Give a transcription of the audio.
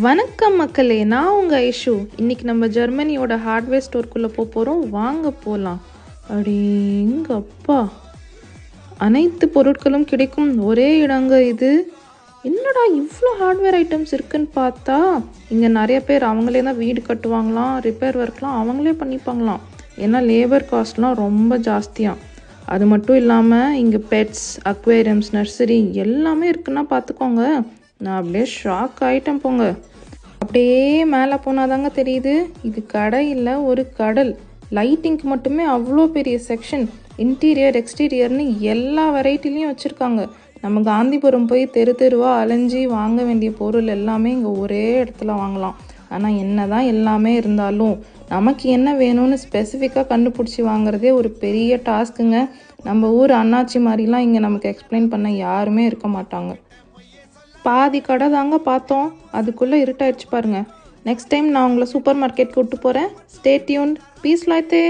வணக்கம் மக்களே நான் உங்கள் ஐஷு. இன்னைக்கு நம்ம ஜெர்மனியோட ஹார்ட்வேர் ஸ்டோர்க்குள்ளே போக போகிறோம் வாங்க போகலாம் அடேங்கப்பா அனைத்து பொருட்களும் கிடைக்கும். ஒரே இடங்க இது. என்னடா இவ்வளோ ஹார்ட்வேர் ஐட்டம்ஸ் இருக்குன்னு பார்த்தா? இங்கே நிறைய பேர் அவங்களே தான் வீடு கட்டுவாங்களாம் ரிப்பேர் ஒர்க்லாம் அவங்களே பண்ணிப்பாங்களாம். ஏன்னா லேபர் காஸ்ட்லாம் ரொம்ப ஜாஸ்தியாக அது மட்டும் இல்லாமல் இங்கே பெட்ஸ் அக்வேரியம்ஸ் நர்சரி எல்லாமே இருக்குன்னா பார்த்துக்கோங்க. நான் அப்படியே ஷாக் ஆகிட்டேன் போங்க. அப்படியே மேலே போனாதாங்க தெரியுது. இது கடை இல்லை ஒரு கடல். லைட்டிங்க்கு மட்டுமே அவ்வளோ பெரிய செக்ஷன் இன்டீரியர் எக்ஸ்டீரியர்னு எல்லா வெரைட்டிலையும் வச்சுருக்காங்க. நம்ம காந்திபுரம் போய் தெரு தெருவாக அலைஞ்சி வாங்க வேண்டிய பொருள் எல்லாமே இங்கே ஒரே இடத்துல வாங்கலாம். ஆனால் என்ன தான் எல்லாமே இருந்தாலும் நமக்கு என்ன வேணும்னு ஸ்பெசிஃபிக்காக கண்டுபிடிச்சி வாங்குறதே ஒரு பெரிய டாஸ்க்குங்க நம்ம ஊர் அண்ணாச்சி மாதிரிலாம் இங்கே நமக்கு எக்ஸ்பிளைன் பண்ண யாருமே இருக்க மாட்டாங்க. பாதி கடை தாங்க பார்த்தோம். அதுக்குள்ளே இருட்டாயிடுச்சு பாருங்க. நெக்ஸ்ட் டைம் நான் உங்களை சூப்பர் மார்க்கெட் கூப்பிட்டு போகிறேன் ஸ்டே டியூன் பீஸ் லாய்த்தே